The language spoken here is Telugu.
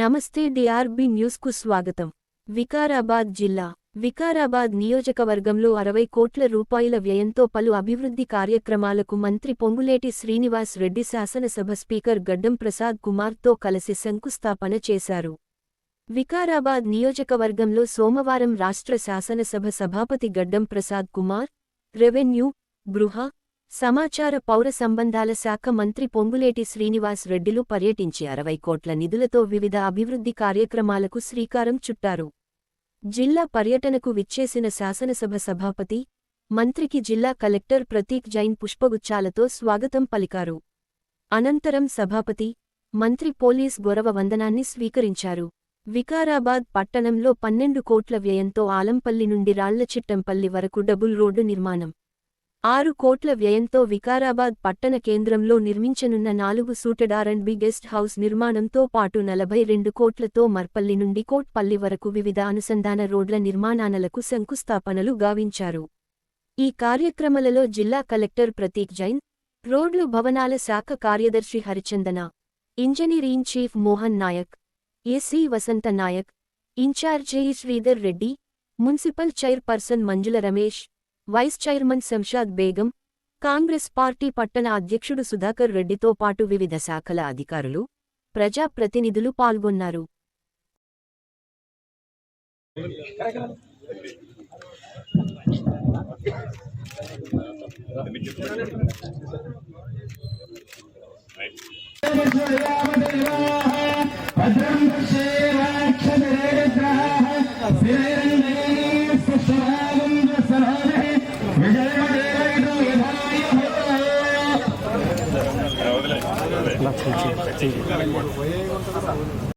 నమస్తే డిఆర్బి న్యూస్కు స్వాగతం. వికారాబాద్ జిల్లా వికారాబాద్ నియోజకవర్గంలో అరవై కోట్ల రూపాయల వ్యయంతో పలు అభివృద్ధి కార్యక్రమాలకు మంత్రి పొంగులేటి శ్రీనివాస్ రెడ్డి శాసనసభ స్పీకర్ గడ్డం ప్రసాద్ కుమార్తో కలిసి శంకుస్థాపన చేశారు. వికారాబాద్ నియోజకవర్గంలో సోమవారం రాష్ట్ర శాసనసభ సభాపతి గడ్డం ప్రసాద్ కుమార్ రెవెన్యూ గృహ సమాచార పౌర సంబంధాల శాఖ మంత్రి పొంగులేటి శ్రీనివాస్ రెడ్డిలు పర్యటించి అరవై కోట్ల నిధులతో వివిధ అభివృద్ధి కార్యక్రమాలకు శ్రీకారం చుట్టారు. జిల్లా పర్యటనకు విచ్చేసిన శాసనసభ సభాపతి మంత్రికి జిల్లా కలెక్టర్ ప్రతీక్ జైన్ పుష్పగుచ్చాలతో స్వాగతం పలికారు. అనంతరం సభాపతి మంత్రి పోలీస్ గొరవ వందనాన్ని స్వీకరించారు. వికారాబాద్ పట్టణంలో పన్నెండు కోట్ల వ్యయంతో ఆలంపల్లి నుండి రాళ్ళచిట్టంపల్లి వరకు డబుల్ రోడ్డు నిర్మాణం. ఆరు కోట్ల వ్యయంతో వికారాబాద్ పట్టణ కేంద్రంలో నిర్మించనున్న నాలుగు suited R and B guest house నిర్మాణంతో పాటు నలభై రెండు కోట్లతో మర్పల్లి నుండి కోట్పల్లి వరకు వివిధ అనుసంధాన రోడ్ల నిర్మాణాలకు శంకుస్థాపనలు గావించారు. ఈ కార్యక్రమాలలో జిల్లా కలెక్టర్ ప్రతీక్ జైన్ రోడ్లు భవనాల శాఖ కార్యదర్శి Harichandana engineering chief Mohan Naik AC Vasantha Naik ఇన్ఛార్జీ Sridhar Reddy municipal chairperson Manjula Ramesh vice chairman Shamshad Begum Congress party పట్టణ అధ్యక్షుడు సుధాకర్ రెడ్డితో పాటు వివిధ శాఖల అధికారులు ప్రజాప్రతినిధులు పాల్గొన్నారు. భద్రం విజయమదేవైతో యథాయ